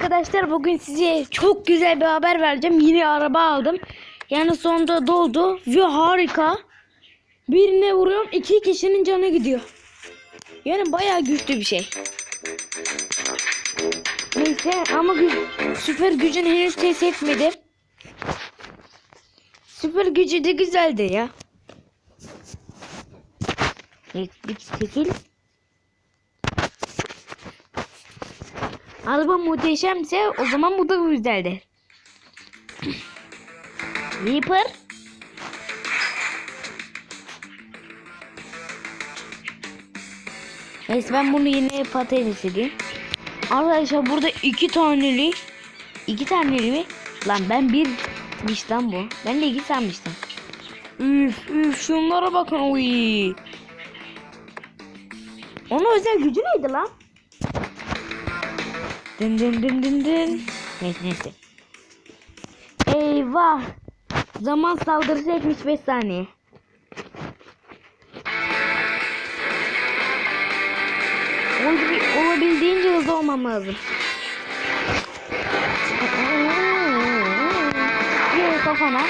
arkadaşlar bugün size çok güzel bir haber vereceğim. Yeni araba aldım. Yani sonunda doldu ve harika. Birine vuruyorum iki kişinin canı gidiyor. Yani bayağı güçlü bir şey. Neyse ama gü- süper gücünü henüz test etmedim. Süper gücü de güzeldi ya. Bir çekil. Araba muhteşemse o zaman bu da güzeldi. Reaper. Neyse ben bunu yine patates edeyim. Arkadaşlar burada iki taneli iki taneli mi? Lan ben birmiş lan bu. Ben de iki sanmıştım. Üf üf şunlara bakın oy. Onun özel gücü neydi lan? Dın dın dın dın dın. Neyse neyse. Eyvah. Zaman saldırısı 75 saniye. Olabil- Olabildiğince hızlı olmam lazım. Yürü kafana.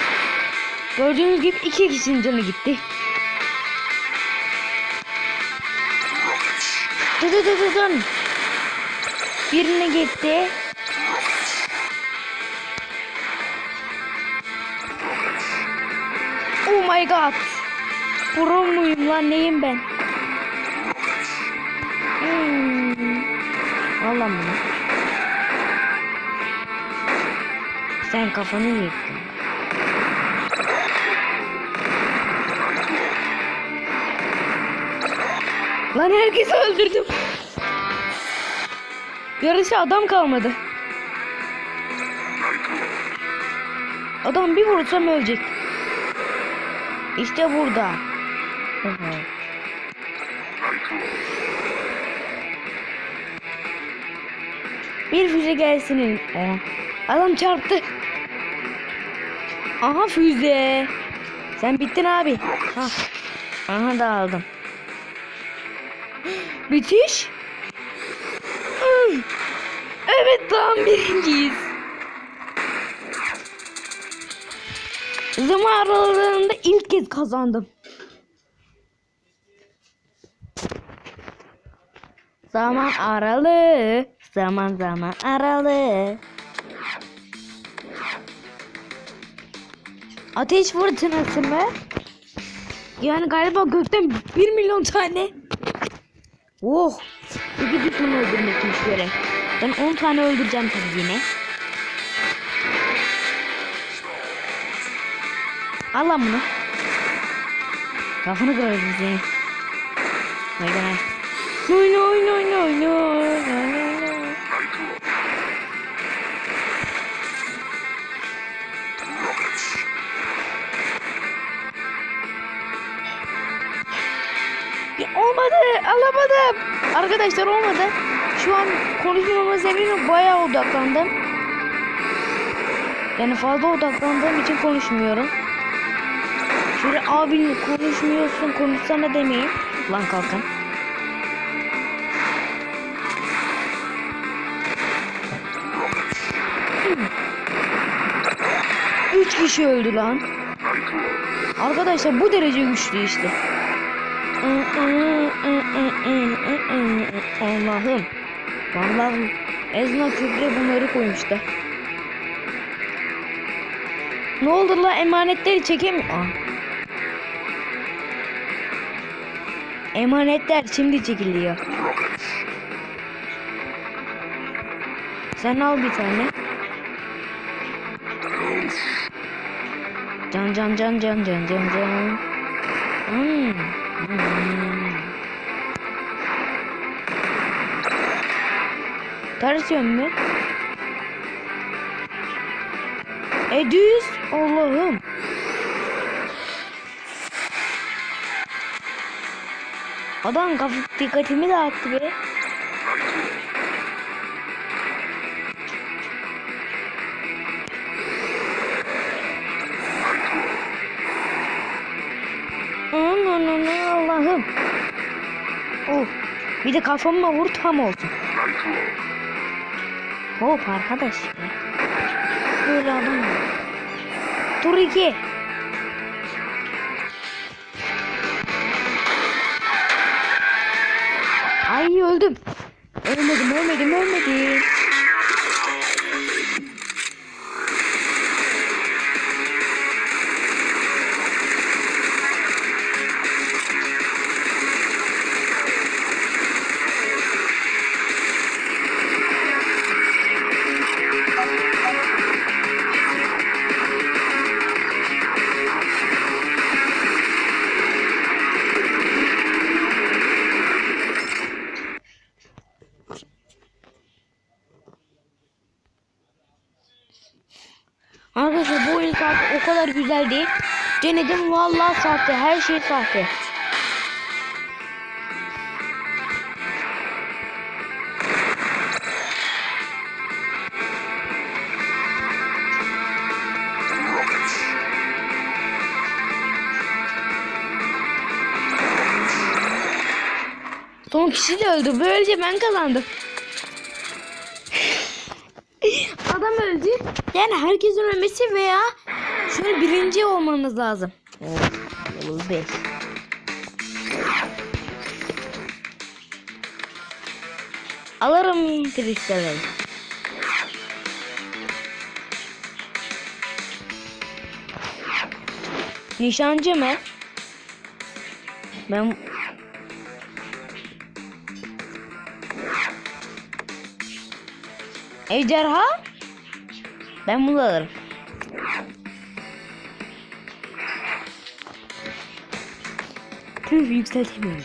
Gördüğünüz gibi iki kişinin canı gitti. Dı dı dı dı. Birine gitti. Oh my god. Pro muyum lan neyim ben? Hmm. Al lan bunu. Sen kafanı yıktın. Lan herkesi öldürdüm. Yarısı adam kalmadı. Adam bir vursam ölecek. İşte burada. Bir füze gelsin. Adam çarptı. Aha füze. Sen bittin abi. Ha. Aha da aldım. Bitiş. Evet lan birinciyiz. Zaman aralarında ilk kez kazandım. Zaman aralığı. Zaman zaman aralığı. Ateş fırtınası mı? Yani galiba gökten 1 milyon tane. Oh. İki düşmanı öldürmekmiş görev. Ben 10 tane öldüreceğim tabii yine. Al lan bunu. Kafanı kırarım seni. Haydi lan. Noy noy noy noy noy noy. Ya olmadı, alamadım. Arkadaşlar olmadı. Şu an konuşmama zemine bayağı odaklandım. Yani fazla odaklandığım için konuşmuyorum. Şöyle abin konuşmuyorsun konuşsana demeyin. Lan kalkın. Üç kişi öldü lan. Arkadaşlar bu derece güçlü işte. Allah'ım. Vallahi Ezna Kübre bunları koymuştu. Ne oldu la emanetleri çekemiyor. Emanetler şimdi çekiliyor. Sen al bir tane. Can can can can can can can. Hmm. Hmm. Ters yön mü? E düz. Allah'ım. Adam kaf dikkatimi dağıttı be. Allah'ım. Oh. Bir de kafama vur tam olsun. Hop arkadaş. Böyle adam mı? Tur 2. Ay öldüm. Ölmedim ölmedim ölmedim. Güzel değil. Denedim vallahi sahte her şey sahte. Son kişi de öldü. Böylece ben kazandım. Adam öldü. Yani herkesin ölmesi veya şöyle birinci olmanız lazım. Level 5. Alırım kristalleri. Nişancı mı? Ben Ejderha? Ben bunu alırım. Tüh yükseltemiyorum.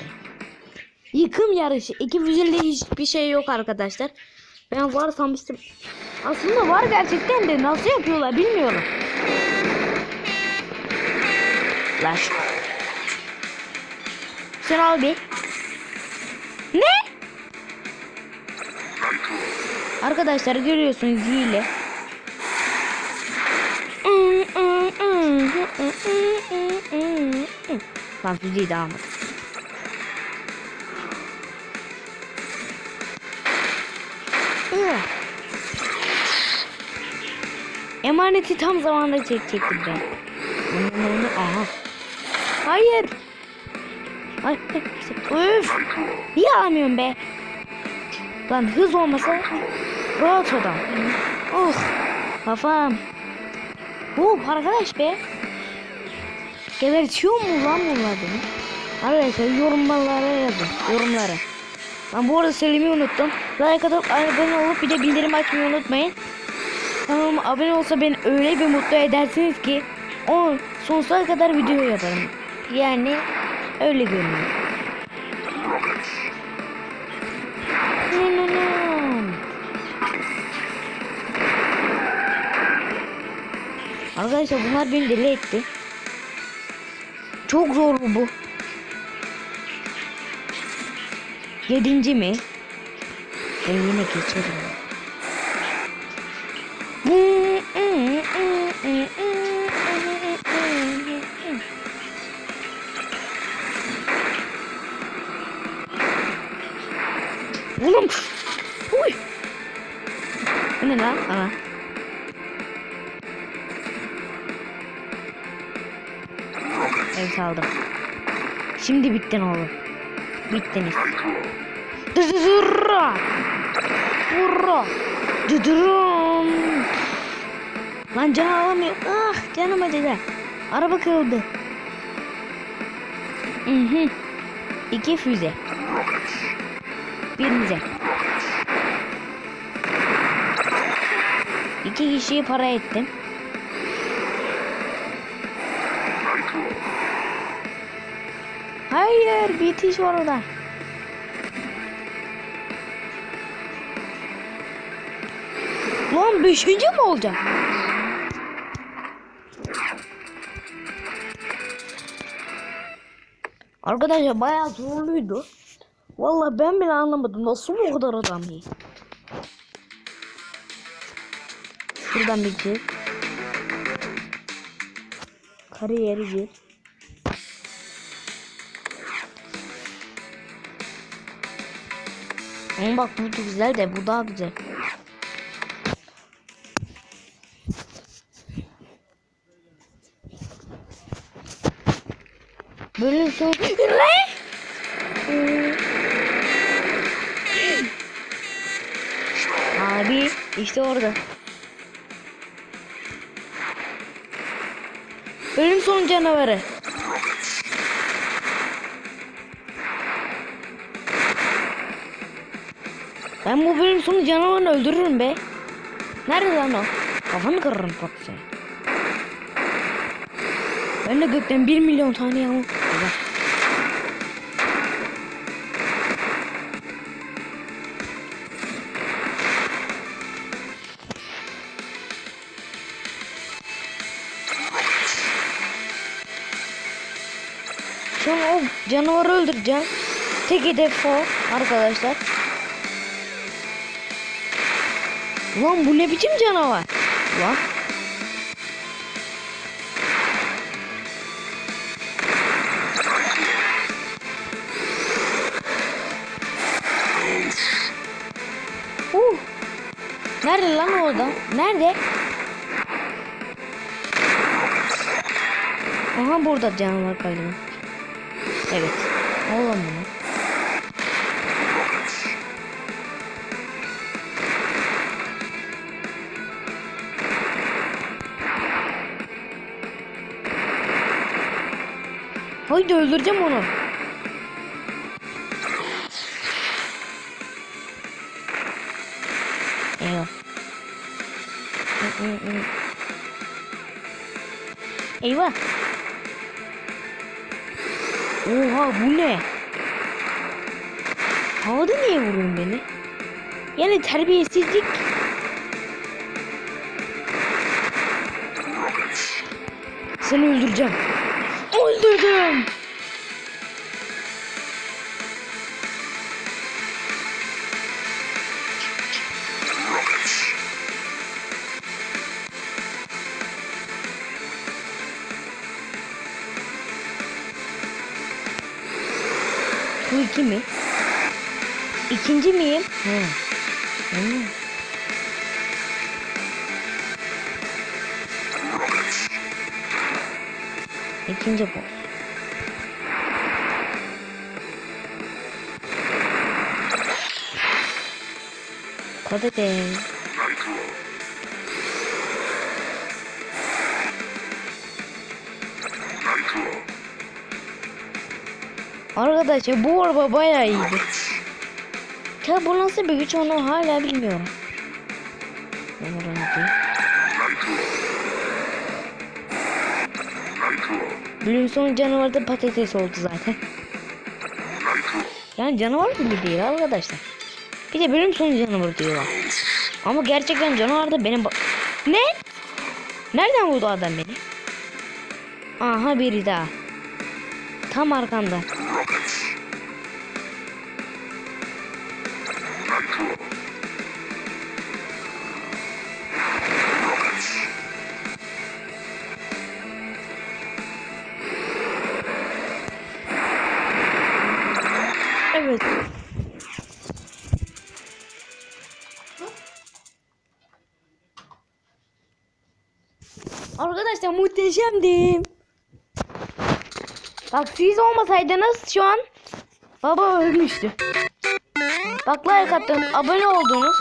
Yıkım yarışı. İki füzelde hiçbir şey yok arkadaşlar. Ben var sanmıştım. Aslında var gerçekten de nasıl yapıyorlar bilmiyorum. Şu- Sen al bir. Ne? Arkadaşlar görüyorsunuz hile. Lan de almadım. Emaneti tam zamanında çekecektim ben. Onu, onu, aha. Hayır. Ay, öf. Niye alamıyorum be? Lan hız olmasa rahat adam. Oh kafam. Bu arkadaş be. Gebertiyor mu lan bunlar beni? Arkadaşlar yorumlara yazın. Yorumlara. Ben bu arada söylemeyi unuttum. Like atıp abone olup bir de bildirim açmayı unutmayın. Kanalıma abone olsa beni öyle bir mutlu edersiniz ki o sonsuza kadar video yaparım. Yani öyle görünüyor. No. Arkadaşlar bunlar beni deli etti. Çok zor bu. Yedinci mi? Ben yine geçerim. Şimdi bittin oğlum. Bittiniz. Dırırırra. Vurra. Dıdırım. Lan can alamıyorum. Ah canım acıdı. Araba kırıldı. Hı hı. İki füze. Birinize. İki kişiyi para ettim. Hayır bitiş var orada. Lan beşinci mi olacak? Arkadaşlar bayağı zorluydu. Vallahi ben bile anlamadım. Nasıl bu kadar adam iyi? Şuradan bir gir. Kariyeri gir. Ama bak bu da güzel de bu daha güzel. Böyle son... Şey- Abi işte orada. Bölüm sonu canavarı. Ben bu bölüm sonu canavarını öldürürüm be. Nerede lan o? Kafanı kırarım sen. Ben de gökten 1 milyon tane yağmur. Şu an o canavarı öldüreceğim. Tek hedef o arkadaşlar. Ulan bu ne biçim canavar? Ulan. Uh. Nerede lan o adam? Nerede? Aha burada canavar galiba. Evet. Oğlum. Haydi öldüreceğim onu. Eyvah. Eyvah. Oha bu ne? Havada niye vuruyorsun beni? Yani terbiyesizlik. Seni öldüreceğim. Öldürdüm. İkinci bu. Patates. Arkadaşlar bu araba bayağı iyiydi. Ya bu nasıl bir güç onu hala bilmiyorum. Bölüm sonu canavarda patates oldu zaten. Yani canavar gibi değil arkadaşlar. Bir de bölüm sonu canavarı diyorlar. Ama gerçekten canavar da benim... Ne? Nereden vurdu adam beni? Aha biri daha. Tam arkanda. Muhteşemdim. Bak siz olmasaydınız şu an baba ölmüştü. Bak like attım, abone oldunuz.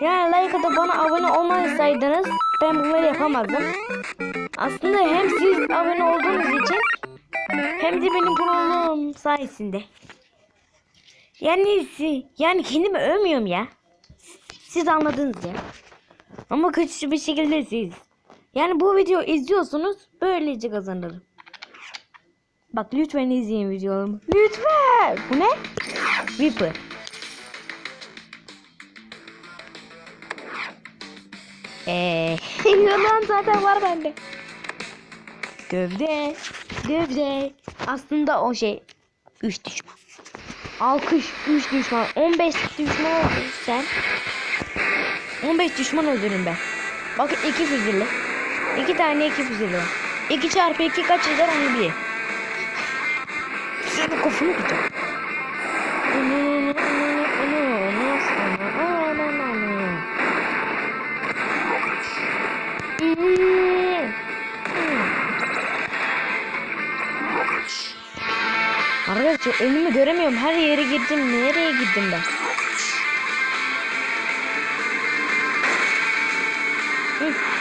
Yani like atıp bana abone olmasaydınız ben bunları yapamazdım. Aslında hem siz abone olduğunuz için hem de benim kanalım sayesinde. Yani si- yani kendimi övmüyorum ya. Siz anladınız ya. Ama kötü bir şekilde siz. Yani bu video izliyorsunuz böylece kazanırım. Bak lütfen izleyin videolarımı. Lütfen. Bu ne? Reaper. Eee yalan zaten var bende. Gövde. Gövde. Aslında o şey 3 düşman. Alkış 3 düşman. 15 düşman sen. 15 düşman öldürürüm ben. Bakın 2 füzeli. 2 tane 2 füzeli var. 2 çarpı 2 kaç eder onu bir. Senin kafanı kıracağım. Şu önümü göremiyorum. Her yere girdim. Nereye gittim ben?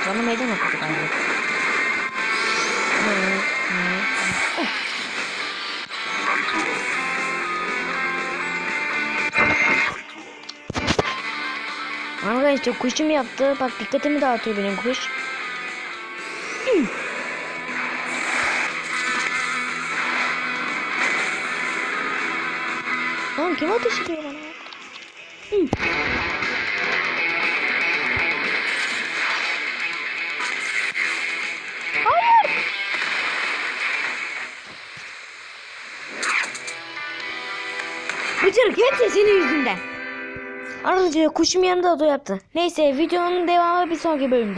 Bana meydan okudu galiba. Arkadaşlar kuşum yaptı. Bak dikkatimi dağıtıyor benim kuş. Lan kim ateş ediyor bana? Bıcırık hepsi senin yüzünden. Arkadaşlar kuşum yanında da yaptı. Neyse videonun devamı bir sonraki bölümde.